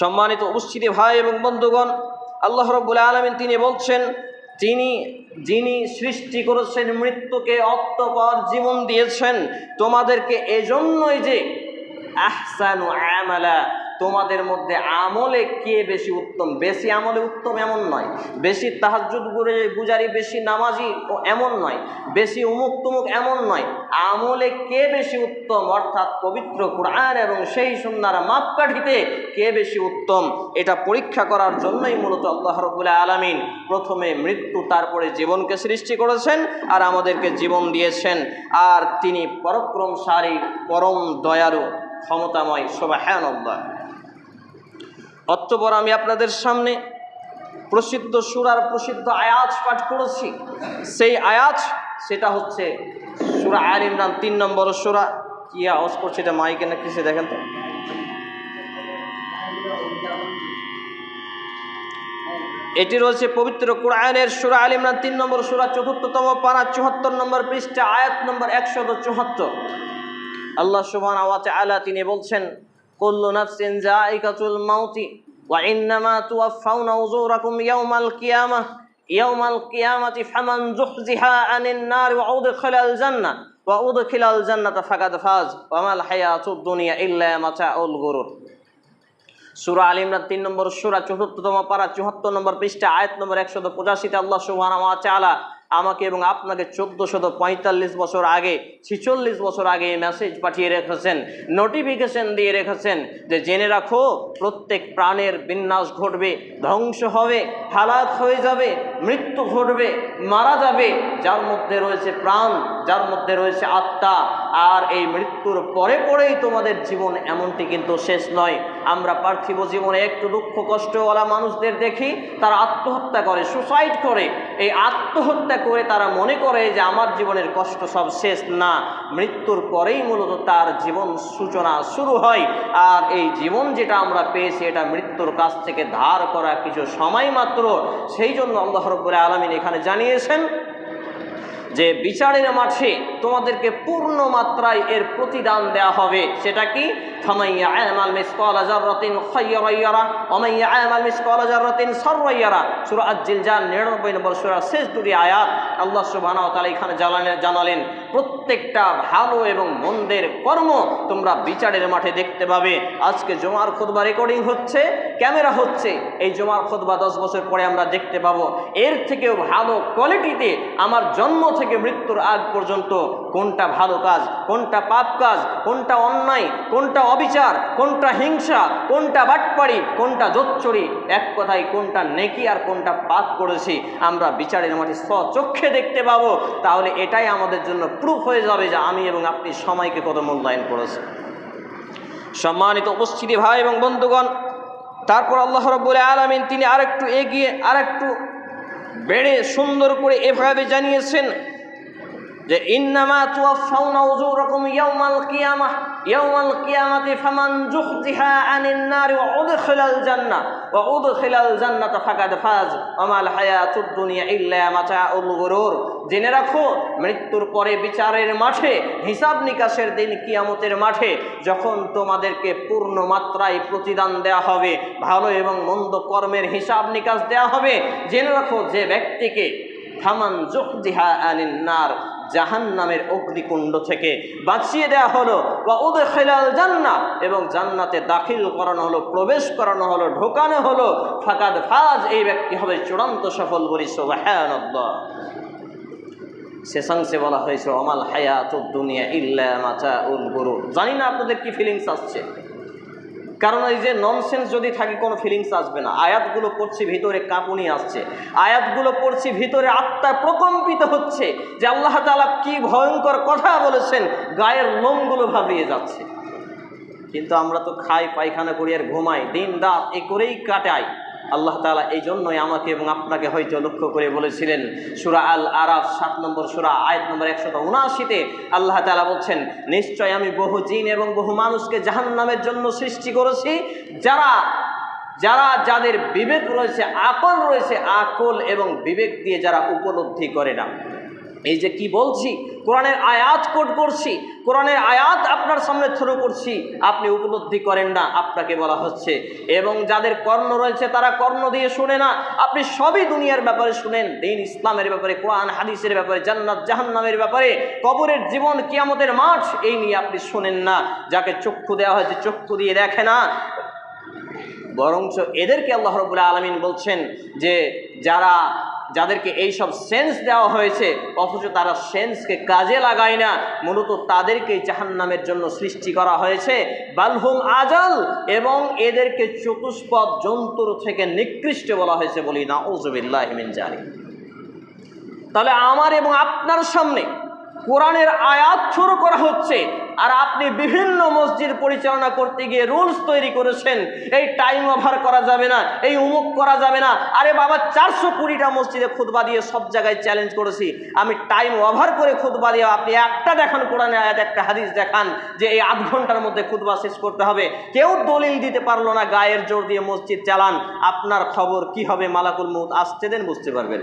সম্মানিত উপস্থিতি ভাই এবং বন্ধুগণ, আল্লাহ রব্বুল আলমিন তিনি বলছেন তিনি যিনি সৃষ্টি করেছেন মৃত্যুকে অত্যপর জীবন দিয়েছেন, তোমাদেরকে এজন্যই যে আহসানু আমালা তোমাদের মধ্যে আমলে কে বেশি উত্তম? বেশি আমলে উত্তম এমন নয়। বেশি তাহাজুদ গুজারি, বেশি নামাজি ও এমন নয়। বেশি উমুক তুমুক এমন নয়। আমলে কে বেশি উত্তম? অর্থাৎ পবিত্র কোরআন এবং সেই সুন্দর মাপকাঠিতে কে বেশি উত্তম? এটা পরীক্ষা করার জন্যই মূলত আল্লাহ রবুল্লাহ আলমিন প্রথমে মৃত্যু, তারপরে জীবনকে সৃষ্টি করেছেন আর আমাদেরকে জীবন দিয়েছেন। আর তিনি পরক্রমশালী, পরম দয়ালু, ক্ষমতাময় সোবাহান আল্লাহ অতঃপর আমি আপনাদের সামনে প্রসিদ্ধ সুরার প্রসিদ্ধ আয়াজ পাঠ করেছি। সেই আয়াজ সেটা হচ্ছে সুরা আল ইমরান, তিন নম্বর সুরা। কি আওয়াজ করছে এটা মাইকে না কিসে, দেখেন তো। এটি রয়েছে পবিত্র কোরআনের সুরা আল ইমরান, তিন নম্বর সুরা, চতুর্থতম পারা চুহাত্তর নম্বর পৃষ্ঠা, আয়াত নম্বর একশত চুহাত্তর আল্লাহ সুবহান আলা তিনি বলছেন, কুল্লু নাফসিন জাইকাতুল মাউতি ওয়া ইন্নামা উজুরাকুম ইয়াউমাল কিয়ামাহ ইয়াউমাল কিয়ামাতি ফামান যুহজিহা আনিন নার ওয়া উদখিলাল জান্নাহ ওয়া উদখিলাল জান্নাতা ফাকাদ ফাজ ওয়া মাল হায়াতুদ দুনিয়া ইল্লা মাতাউল গুরুর সুরা আল ইমরান তিন নম্বর সুরা চতুর্থতম পারা চুহাত্তর নম্বর পৃষ্ঠা, আয়াত নম্বর একশত পঁচাশিতে আল্লাহ সুবহানাহু ওয়া তাআলা আমাকে এবং আপনাকে চোদ্দোশত পঁয়তাল্লিশ বছর আগে, ছিচল্লিশ বছর আগে এই মেসেজ পাঠিয়ে রেখেছেন নোটিফিকেশন দিয়ে রেখেছেন যে জেনে রাখো, প্রত্যেক প্রাণের বিন্যাস ঘটবে, ধ্বংস হবে, হালাত হয়ে যাবে। মৃত্যু ঘটবে, মারা যাবে, যার মধ্যে রয়েছে প্রাণ, যার মধ্যে রয়েছে আত্মা, আর এই মৃত্যুর পরে পরেই তোমাদের জীবন এমনটি কিন্তু শেষ নয়। আমরা পার্থিব জীবনে একটু দুঃখ, কষ্টওয়ালা মানুষদের দেখি, তারা আত্মহত্যা করে, সুসাইড করে। এই আত্মহত্যা করে তারা মনে করে যে আমার জীবনের কষ্ট সব শেষ না। মৃত্যুর পরেই মূলত তার জীবন সূচনা শুরু হয়, আর এই জীবন যেটা আমরা পেয়েছি এটা মৃত্যুর কাছ থেকে ধার করা কিছু সময় মাত্র। সেই জন্য আল্লাহ রব্বুল আলমিন এখানে জানিয়েছেন যে বিচারের মাঠে তোমাদেরকে পূর্ণ মাত্রায় এর প্রতিদান দেয়া হবে। সেটা কি? ফামাইয়া আমাল মিসকালা জাররাতিন খায়রা ইয়ারা ওমাইয়া আমাল মিসকালা জাররাতিন শাররা ইয়ারা সূরা আজ-জিলজাল 99 নম্বর সূরা শেষ দুটি আয়াত। আল্লাহ সুবহানাহু ওয়া তাআলা এখানে জানালেন প্রত্যেকটা ভালো এবং মন্দের কর্ম তোমরা বিচারের মাঠে দেখতে পাবে। আজকে জুমার খুতবা রেকর্ডিং হচ্ছে, ক্যামেরা হচ্ছে। এই জুমার খুতবা দশ বছর পরে আমরা দেখতে পাবো। এর থেকেও ভালো কোয়ালিটিতে আমার জন্ম থেকে মৃত্যুর আগ পর্যন্ত কোনটা ভালো কাজ, কোনটা পাপ কাজ, কোনটা অন্যায়, কোনটা অবিচার, কোনটা হিংসা, কোনটা বাটপাড়ি, কোনটা জোচ্চরি এক কথায় কোনটা নেকি আর কোনটা পাপ করেছি, আমরা বিচারের মাঠে স্বচক্ষে দেখতে পাবো। তাহলে এটাই আমাদের জন্য প্রুফ হয়ে যাবে যে আমি এবং আপনি সময়কে কত মূল্যায়ন করেছি সম্মানিত উপস্থিতি ভাই এবং বন্ধুগণ, তারপর আল্লাহ রব্বুল আলমিন তিনি আরেকটু এগিয়ে, আরেকটু বেড়ে সুন্দর করে এভাবে জানিয়েছেন যে ইন্নামা তুয়াফাউনা উজুরাকুম ইয়াউমাল কিয়ামাহ, ইয়াউমাল কিয়ামাতি ফামান যুহজিহা আনিন নারি ওয়া উদখিলাল জান্নাহ, ওয়া উদখিলাল জান্নাতা ফাকাদ ফাজ, ওয়া মাল হায়াতুদ দুনিয়া ইল্লা মাতাউল গুরুর। জেনে রাখো, মৃত্যুর পরে বিচারের মাঠে, হিসাব নিকাশের দিন কিয়ামতের মাঠে যখন তোমাদেরকে পূর্ণ মাত্রায় প্রতিদান দেয়া হবে, ভালো এবং মন্দ কর্মের হিসাব নিকাশ দেয়া হবে, জেনে রাখো যে ব্যক্তিকে ফামান জুহজিহা আনিন নার জাহান নামের অগ্নিকুণ্ড থেকে বাঁচিয়ে দেয়া হলো। বা ওদের খেলাল জান্না এবং জান্নাতে দাখিল করানো হলো, প্রবেশ করানো হলো, ঢোকানো হলো। ফাকাদ ফাজ, এই ব্যক্তি হবে চূড়ান্ত সফল বলি সোবাহানব্বা শেষাংশে বলা হয়েছে অমাল হায়াত দুনিয়া ইল্লা মাচা উল গুরু জানি না আপনাদের কি ফিলিংস আসছে। কারণ এই যে ননসেন্স যদি থাকে, কোনো ফিলিংস আসবে না। আয়াতগুলো পড়ছি, ভিতরে কাঁপুনি আসছে। আয়াতগুলো পড়ছি, ভিতরে আত্মা প্রকম্পিত হচ্ছে যে আল্লাহ তালা কি ভয়ঙ্কর কথা বলেছেন, গায়ের লোমগুলো ভাবিয়ে যাচ্ছে। কিন্তু আমরা তো খাই, পায়খানা করি আর ঘুমাই, দিন রাত এ করেই কাটাই। আল্লাহ তালা এই জন্যই আমাকে এবং আপনাকে হয়তো লক্ষ্য করে বলেছিলেন, সুরা আল আরাফ সাত নম্বর সুরা, আয়াত নম্বর একশত উনআশিতে আল্লাহ তালা বলছেন নিশ্চয় আমি বহু জিন এবং বহু মানুষকে জাহান্নামের জন্য সৃষ্টি করেছি, যারা যারা যাদের বিবেক রয়েছে, আকল রয়েছে, আকল এবং বিবেক দিয়ে যারা উপলব্ধি করে না। এই যে কি বলছি? কোরআনের আয়াত কোট করছি, কোরআনের আয়াত আপনার সামনে থ্রো করছি, আপনি উপলব্ধি করেন না, আপনাকে বলা হচ্ছে। এবং যাদের কর্ণ রয়েছে, তারা কর্ণ দিয়ে শুনে না। আপনি সবই দুনিয়ার ব্যাপারে শুনেন, দিন ইসলামের ব্যাপারে, কোরআন, হাদিসের ব্যাপারে, জান্নাত, জাহান্নামের ব্যাপারে, কবরের জীবন, কিয়ামতের মাঠ, এই নিয়ে আপনি শোনেন না। যাকে চক্ষু দেওয়া হয়েছে, চক্ষু দিয়ে দেখে না। বরঞ্চ এদেরকে আল্লাহ রবুল্লা আলমিন বলছেন যে, যারা যাদেরকে এই সব সেন্স দেওয়া হয়েছে, অথচ তারা সেন্সকে কাজে লাগায় না, মূলত তাদেরকেই জাহান্নামের জন্য সৃষ্টি করা হয়েছে। বালহুম আজল, এবং এদেরকে চতুষ্পদ জন্তুর থেকে নিকৃষ্ট বলা হয়েছে বলি না ওজবিল্লাহমিন জানি তাহলে আমার এবং আপনার সামনে কোরআনের আয়াত শুরু করা হচ্ছে আর আপনি বিভিন্ন মসজিদ পরিচালনা করতে গিয়ে রুলস তৈরি করেছেন। এই টাইম ওভার করা যাবে না, এই উমুক করা যাবে না। আরে বাবা, চারশো কুড়িটা মসজিদে খুদবা দিয়ে সব জায়গায় চ্যালেঞ্জ করেছি। আমি টাইম ওভার করে খুদবা দিয়ে আপনি একটা দেখান, কোরআনের আয়াত, একটা হাদিস দেখান যে এই আধ ঘণ্টার মধ্যে খুদবা শেষ করতে হবে। কেউ দলিল দিতে পারল না, গায়ের জোর দিয়ে মসজিদ চালান। আপনার খবর কি হবে মালাকুল মুত আসতে দেন বুঝতে পারবেন।